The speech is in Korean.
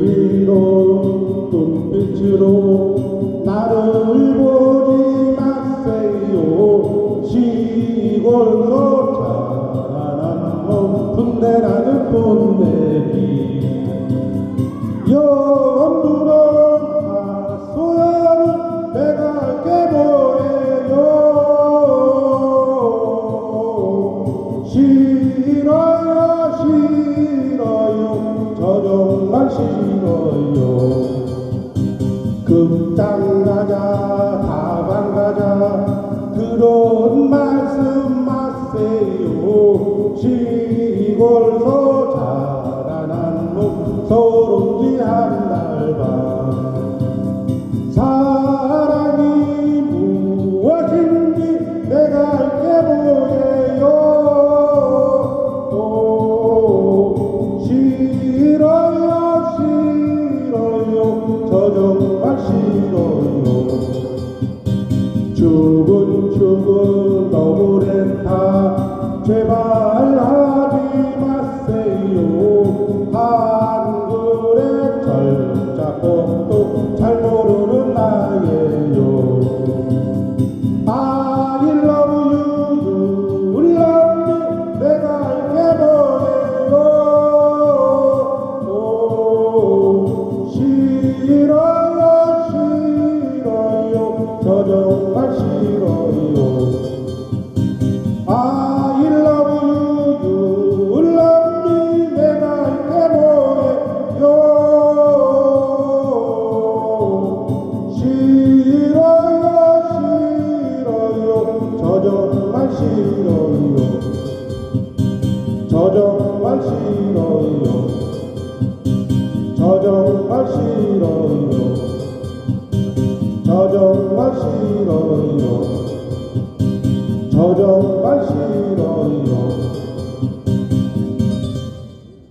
위로 눈빛으로 나를 보지 마세요. 시골로 자란 놈 군대라는 군대기. 극장 가자 다방 가자. 그런 말씀 마세요. 시골서 죽은죽은 너무랬다 제발 하지 마세요. 한글의 절자법도 잘 모르는 나예요. I love you, you love me 내가 알게 뭐예요 오, 싫어요 싫어요. 저정 싫어요. 저 정말 싫어요. 저 정말 싫어요. 저 정말 싫어요. 저 정말 싫어요